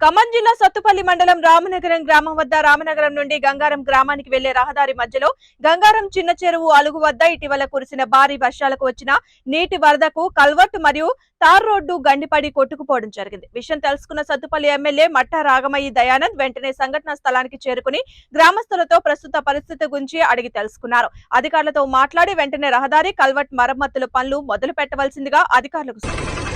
ఖమ్మం జిల్లా సత్తుపల్లి మండలం రామనగరం గ్రామం వద్ద రామనగరం నుండి గంగారం గ్రామానికి వెళ్ళే రహదారి మధ్యలో గంగారం చిన్న చెరువు అలుగు వద్ద ఇటీవల కురిసిన భారీ వర్షాలకు వచ్చిన నీటి వరదకు కల్వర్ట్ మరియు తార్ రోడ్డు గండిపడి కొట్టుకుపోవడం జరిగింది విషయం తెలుసుకున్న సత్తుపల్లి ఎమ్మెల్యే మట్టా రాగమయ్యి దయానంద్ వెంటనే సంఘటన స్థలానికి చేరుకుని గ్రామస్తులతో ప్రస్తుత పరిస్థితి గురించి అడిగి తెలుసుకున్నారు అధికారులతో మాట్లాడి వెంటనే రహదారి కల్వర్ట్ మరమ్మతుల పనులు మొదలు పెట్టవలసిందిగా అధికారులకు సూచించారు.